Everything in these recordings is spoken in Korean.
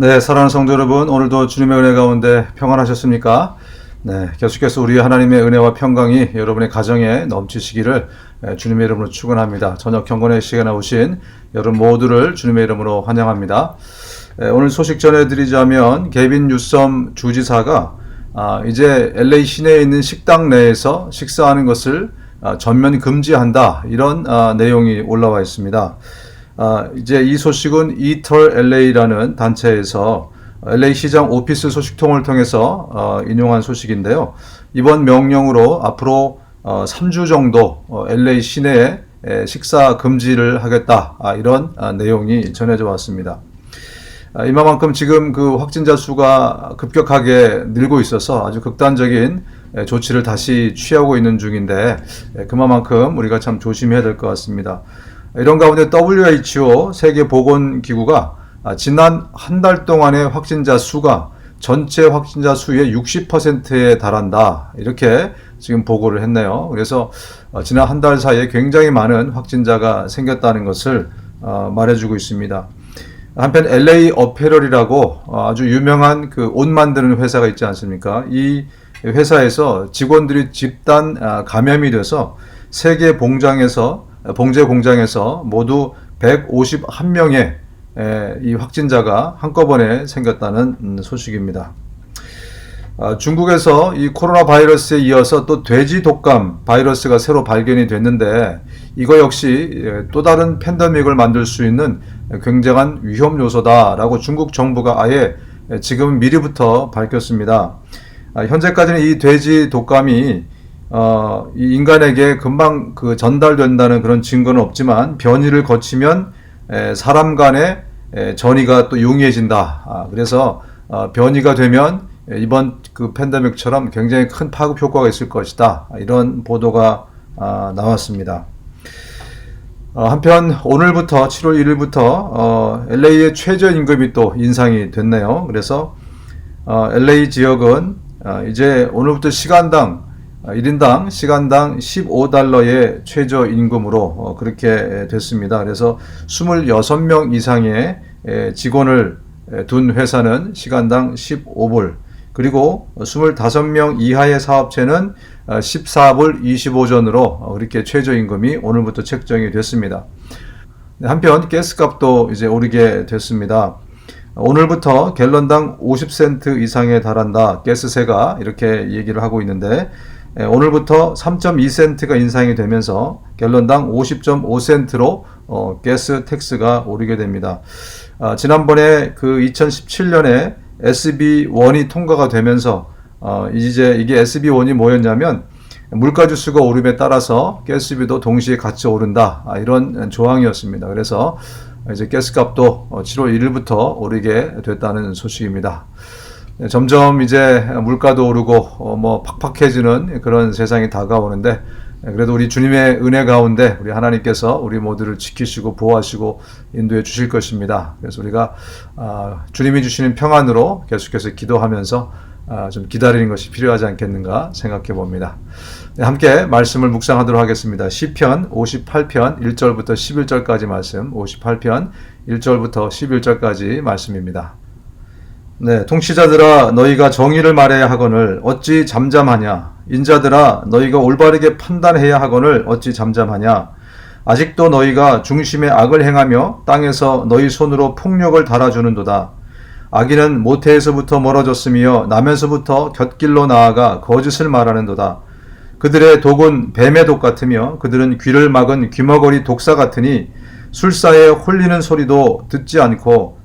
네, 사랑하는 성도 여러분, 오늘도 주님의 은혜 가운데 평안하셨습니까? 네, 계속해서 우리 하나님의 은혜와 평강이 여러분의 가정에 넘치시기를 예, 주님의 이름으로 축원합니다. 저녁 경건의 시간에 오신 여러분 모두를 주님의 이름으로 환영합니다. 예, 오늘 소식 전해드리자면 개빈 뉴섬 주지사가 아, 이제 LA 시내에 있는 식당 내에서 식사하는 것을 아, 전면 금지한다 이런 아, 내용이 올라와 있습니다. 아, 이제 이 소식은 이털 LA라는 단체에서 LA 시장 오피스 소식통을 통해서 어, 인용한 소식인데요. 이번 명령으로 앞으로 어, 3주 정도 어, LA 시내에 에, 식사 금지를 하겠다 아, 이런 아, 내용이 전해져 왔습니다. 아, 이만큼 지금 그 확진자 수가 급격하게 늘고 있어서 아주 극단적인 에, 조치를 다시 취하고 있는 중인데 에, 그만큼 우리가 참 조심해야 될 것 같습니다. 이런 가운데 WHO 세계보건기구가 아, 지난 한 달 동안의 확진자 수가 전체 확진자 수의 60%에 달한다. 이렇게 지금 보고를 했네요. 그래서 어, 지난 한 달 사이에 굉장히 많은 확진자가 생겼다는 것을 어, 말해주고 있습니다. 한편 LA 어페럴이라고 어, 아주 유명한 그 옷 만드는 회사가 있지 않습니까? 이 회사에서 직원들이 집단 아, 감염이 돼서 세계 봉장에서 봉제 공장에서 모두 151명의 이 확진자가 한꺼번에 생겼다는 음, 소식입니다. 아, 중국에서 이 코로나 바이러스에 이어서 또 돼지 독감 바이러스가 새로 발견이 됐는데 이거 역시 예, 또 다른 팬데믹을 만들 수 있는 굉장한 위험 요소다라고 중국 정부가 아예 지금 미리부터 밝혔습니다. 아, 현재까지는 이 돼지 독감이 어, 이 인간에게 금방 그 전달된다는 그런 증거는 없지만 변이를 거치면 에, 사람 간의 에, 전이가 또 용이해진다. 아, 그래서 어, 변이가 되면 이번 그 팬데믹처럼 굉장히 큰 파급 효과가 있을 것이다. 이런 보도가 아, 나왔습니다. 어, 한편 오늘부터 7월 1일부터 어, LA의 최저임금이 또 인상이 됐네요. 그래서 어, LA 지역은 어, 이제 오늘부터 시간당 1인당 시간당 15달러의 최저 임금으로 어, 그렇게 됐습니다. 그래서 26명 이상의 에, 직원을 에, 둔 회사는 시간당 15불, 그리고 25명 이하의 사업체는 14불 25전으로 그렇게 최저 임금이 오늘부터 책정이 됐습니다. 한편 가스값도 이제 오르게 됐습니다. 오늘부터 갤런당 50센트 이상에 달한다. 가스세가 이렇게 얘기를 하고 있는데 예, 오늘부터 3.2센트가 인상이 되면서 갤런당 50.5센트로 어, 가스 텍스가 오르게 됩니다. 아, 지난번에 그 2017년에 SB1이 통과가 되면서 어, 이제 이게 SB1이 뭐였냐면 물가 지수가 오름에 따라서 가스비도 동시에 같이 오른다 아, 이런 조항이었습니다. 그래서 이제 가스값도 7월 1일부터 오르게 됐다는 소식입니다. 네, 점점 이제 물가도 오르고 어, 뭐 팍팍해지는 그런 세상이 다가오는데 네, 그래도 우리 주님의 은혜 가운데 우리 하나님께서 우리 모두를 지키시고 보호하시고 인도해 주실 것입니다. 그래서 우리가 아, 주님이 주시는 평안으로 계속해서 기도하면서 아, 좀 기다리는 것이 필요하지 않겠는가 생각해 봅니다. 네, 함께 말씀을 묵상하도록 하겠습니다. 시편 58편 1절부터 11절까지 말씀, 58편 1절부터 11절까지 말씀입니다. 네, 통치자들아 너희가 정의를 말해야 하거늘 어찌 잠잠하냐? 인자들아 너희가 올바르게 판단해야 하거늘 어찌 잠잠하냐? 아직도 너희가 중심에 악을 행하며 땅에서 너희 손으로 폭력을 달아주는도다. 악인은 모태에서부터 멀어졌으며 남에서부터 곁길로 나아가 거짓을 말하는도다. 그들의 독은 뱀의 독 같으며 그들은 귀를 막은 귀머거리 독사 같으니 술사에 홀리는 소리도 듣지 않고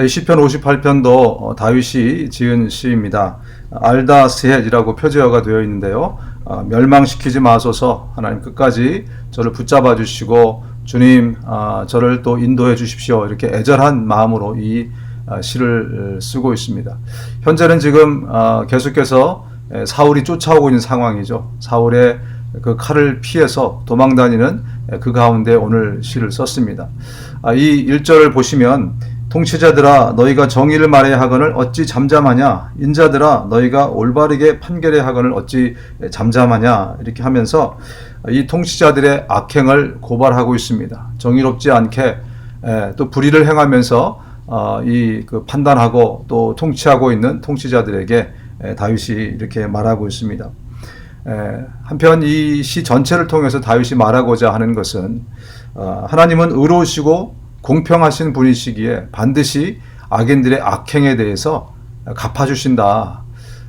네, 시편 58편도 어, 다윗이 지은 시입니다. 알다 스헷이라고 표제어가 되어 있는데요. 어, 멸망시키지 마소서 하나님 끝까지 저를 붙잡아 주시고 주님 아, 저를 또 인도해 주십시오. 이렇게 애절한 마음으로 이 아, 시를 쓰고 있습니다. 현재는 지금 아, 계속해서 에, 사울이 쫓아오고 있는 상황이죠. 사울의 그 칼을 피해서 도망 다니는 에, 그 가운데 오늘 시를 썼습니다. 아, 이 1절을 보시면 통치자들아 너희가 정의를 말해야 하거늘 어찌 잠잠하냐 인자들아 너희가 올바르게 판결해야 하거늘 어찌 잠잠하냐 이렇게 하면서 이 통치자들의 악행을 고발하고 있습니다. 정의롭지 않게 에, 또 불의를 행하면서 어, 이그 판단하고 또 통치하고 있는 통치자들에게 에, 다윗이 이렇게 말하고 있습니다. 에, 한편 이 시 전체를 통해서 다윗이 말하고자 하는 것은 어, 하나님은 의로우시고 공평하신 분이시기에 반드시 악인들의 악행에 대해서 갚아주신다.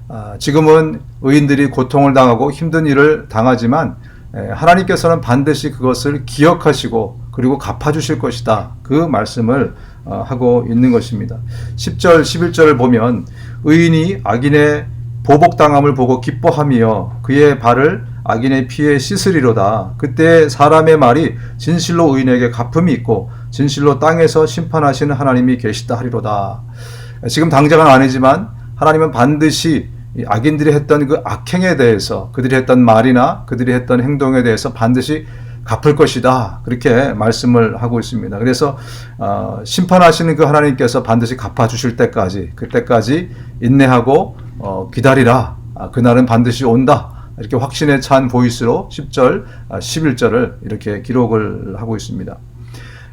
아, 지금은 의인들이 고통을 당하고 힘든 일을 당하지만 에, 하나님께서는 반드시 그것을 기억하시고 그리고 갚아주실 것이다. 그 말씀을 어, 하고 있는 것입니다. 10절, 11절을 보면 의인이 악인의 보복당함을 보고 기뻐하며 그의 발을 악인의 피에 씻으리로다. 그때 사람의 말이 진실로 의인에게 갚음이 있고 진실로 땅에서 심판하시는 하나님이 계시다 하리로다. 지금 당장은 아니지만 하나님은 반드시 이 악인들이 했던 그 악행에 대해서 그들이 했던 말이나 그들이 했던 행동에 대해서 반드시 갚을 것이다. 그렇게 말씀을 하고 있습니다. 그래서 어, 심판하시는 그 하나님께서 반드시 갚아 주실 때까지 그때까지 인내하고 어, 기다리라. 아, 그날은 반드시 온다. 이렇게 확신에 찬 보이스로 10절, 아, 11절을 이렇게 기록을 하고 있습니다.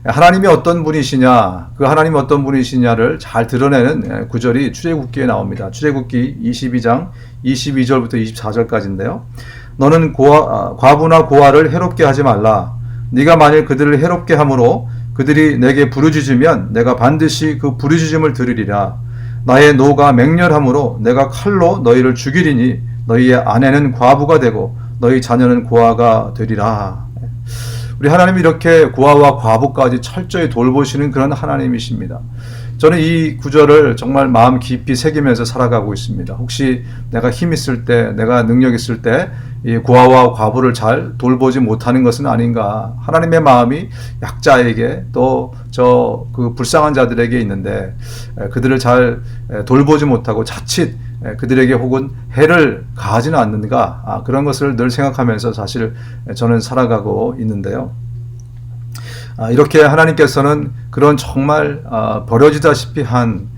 하나님이 어떤 분이시냐, 그 하나님이 어떤 분이시냐를 잘 드러내는 구절이 출애굽기에 나옵니다. 출애굽기 22장 22절부터 24절까지인데요. 너는 고아, 아, 과부나 고아를 해롭게 하지 말라. 네가 만일 그들을 해롭게 함으로 그들이 내게 부르짖으면 내가 반드시 그 부르짖음을 들으리라. 나의 노가 맹렬함으로 내가 칼로 너희를 죽이리니 너희의 아내는 과부가 되고 너희 자녀는 고아가 되리라. 우리 하나님이 이렇게 고아와 과부까지 철저히 돌보시는 그런 하나님이십니다. 저는 이 구절을 정말 마음 깊이 새기면서 살아가고 있습니다. 혹시 내가 힘 있을 때, 내가 능력 있을 때, 이 고아와 과부를 잘 돌보지 못하는 것은 아닌가. 하나님의 마음이 약자에게 또 저 그 불쌍한 자들에게 있는데 그들을 잘 돌보지 못하고 자칫 그들에게 혹은 해를 가하지는 않는가. 아, 그런 것을 늘 생각하면서 사실 저는 살아가고 있는데요. 아, 이렇게 하나님께서는 그런 정말 아, 버려지다시피 한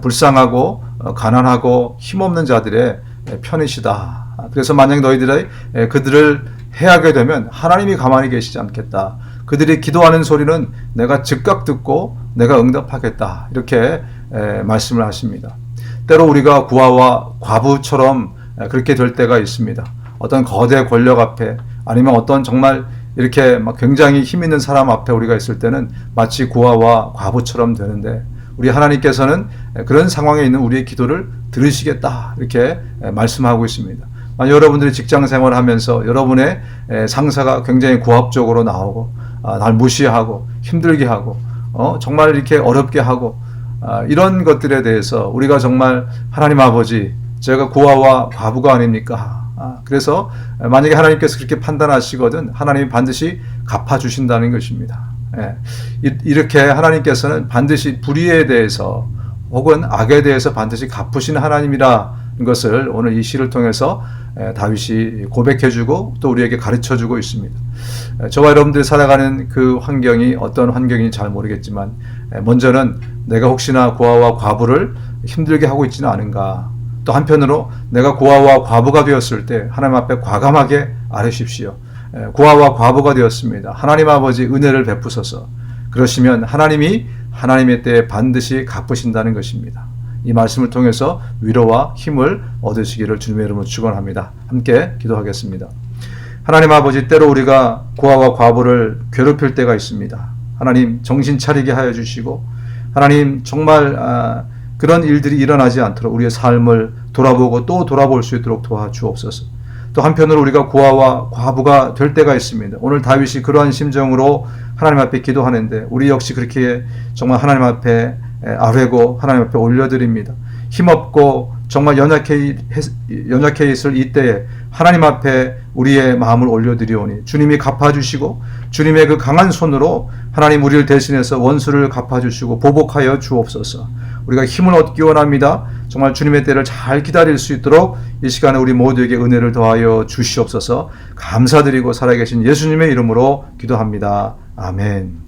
불쌍하고 어, 가난하고 힘없는 자들의 편이시다. 아, 그래서 만약 너희들이 그들을 해하게 되면 하나님이 가만히 계시지 않겠다. 그들이 기도하는 소리는 내가 즉각 듣고 내가 응답하겠다. 이렇게 말씀을 하십니다. 때로 우리가 구하와 과부처럼 그렇게 될 때가 있습니다. 어떤 거대 권력 앞에 아니면 어떤 정말 이렇게 막 굉장히 힘 있는 사람 앞에 우리가 있을 때는 마치 고아와 과부처럼 되는데 우리 하나님께서는 그런 상황에 있는 우리의 기도를 들으시겠다 이렇게 말씀하고 있습니다. 여러분들이 직장 생활하면서 여러분의 상사가 굉장히 고압적으로 나오고 아, 날 무시하고 힘들게 하고 어, 정말 이렇게 어렵게 하고 아, 이런 것들에 대해서 우리가 정말 하나님 아버지 제가 고아와 과부가 아닙니까? 아, 그래서 만약에 하나님께서 그렇게 판단하시거든 하나님이 반드시 갚아 주신다는 것입니다. 예, 이렇게 하나님께서는 반드시 불의에 대해서 혹은 악에 대해서 반드시 갚으시는 하나님이라는 것을 오늘 이 시를 통해서 예, 다윗이 고백해주고 또 우리에게 가르쳐주고 있습니다. 예, 저와 여러분들이 살아가는 그 환경이 어떤 환경인지 잘 모르겠지만 먼저는 내가 혹시나 고아와 과부를 힘들게 하고 있지는 않은가 또 한편으로 내가 고아와 과부가 되었을 때 하나님 앞에 과감하게 아뢰십시오. 고아와 과부가 되었습니다. 하나님 아버지 은혜를 베푸소서. 그러시면 하나님이 하나님의 때에 반드시 갚으신다는 것입니다. 이 말씀을 통해서 위로와 힘을 얻으시기를 주님의 이름으로 축원합니다. 함께 기도하겠습니다. 하나님 아버지 때로 우리가 고아와 과부를 괴롭힐 때가 있습니다. 하나님 정신 차리게 하여 주시고 하나님 정말 아, 그런 일들이 일어나지 않도록 우리의 삶을 돌아보고 또 돌아볼 수 있도록 도와주옵소서. 또 한편으로 우리가 고아와 과부가 될 때가 있습니다. 오늘 다윗이 그러한 심정으로 하나님 앞에 기도하는데 우리 역시 그렇게 정말 하나님 앞에 아뢰고 하나님 앞에 올려드립니다. 힘없고 정말 연약해, 연약해 있을 이때에 하나님 앞에 우리의 마음을 올려드리오니 주님이 갚아주시고 주님의 그 강한 손으로 하나님 우리를 대신해서 원수를 갚아주시고 보복하여 주옵소서. 우리가 힘을 얻기 원합니다. 정말 주님의 때를 잘 기다릴 수 있도록 이 시간에 우리 모두에게 은혜를 더하여 주시옵소서. 감사드리고 살아계신 예수님의 이름으로 기도합니다. 아멘.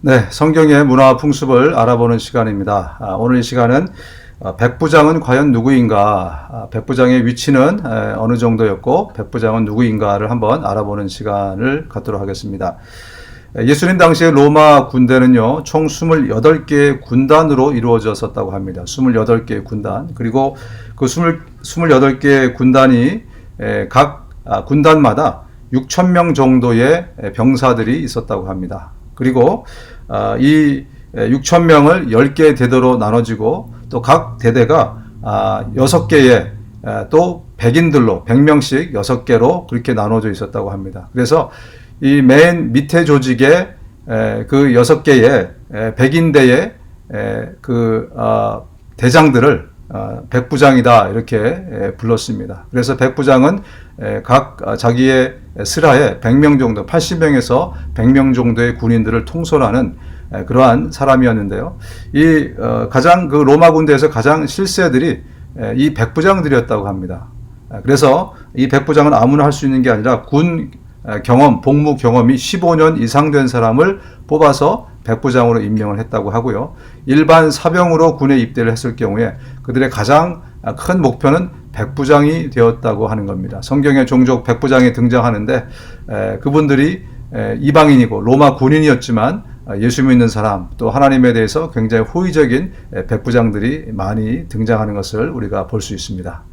네, 성경의 문화 풍습을 알아보는 시간입니다. 아, 오늘 이 시간은 어, 백부장은 과연 누구인가, 아, 백부장의 위치는 에, 어느 정도였고, 백부장은 누구인가를 한번 알아보는 시간을 갖도록 하겠습니다. 에, 예수님 당시에 로마 군대는요, 총 28개의 군단으로 이루어졌었다고 합니다. 28개의 군단. 그리고 그 20, 28개의 군단이 에, 각 아, 군단마다 6천명 정도의 병사들이 있었다고 합니다. 그리고 아, 이 6천 명을 10개 대대로 나눠지고 또 각 대대가 6개의 또 백인들로 100명씩 6개로 그렇게 나눠져 있었다고 합니다. 그래서 이 맨 밑에 조직의 그 6개의 백인대의 그 어, 대장들을 어, 백부장이다 이렇게 불렀습니다. 그래서 백부장은 각 어, 자기의 스라에 100명 정도, 80명에서 100명 정도의 군인들을 통솔하는 그러한 사람이었는데요. 이 가장 그 로마 군대에서 가장 실세들이 이 백부장들이었다고 합니다. 그래서 이 백부장은 아무나 할 수 있는 게 아니라 군 경험, 복무 경험이 15년 이상 된 사람을 뽑아서 백부장으로 임명을 했다고 하고요. 일반 사병으로 군에 입대를 했을 경우에 그들의 가장 큰 목표는 백부장이 되었다고 하는 겁니다. 성경에 종종 백부장이 등장하는데 에, 그분들이 에, 이방인이고 로마 군인이었지만 예수 믿는 사람 또 하나님에 대해서 굉장히 호의적인 백부장들이 많이 등장하는 것을 우리가 볼 수 있습니다.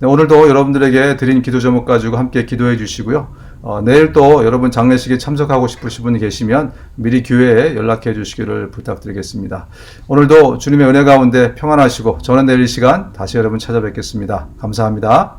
네, 오늘도 여러분들에게 드린 기도 제목 가지고 함께 기도해 주시고요. 어, 내일 또 여러분 장례식에 참석하고 싶으신 분이 계시면 미리 교회에 연락해 주시기를 부탁드리겠습니다. 오늘도 주님의 은혜 가운데 평안하시고 저는 내일 이 시간 다시 여러분 찾아뵙겠습니다. 감사합니다.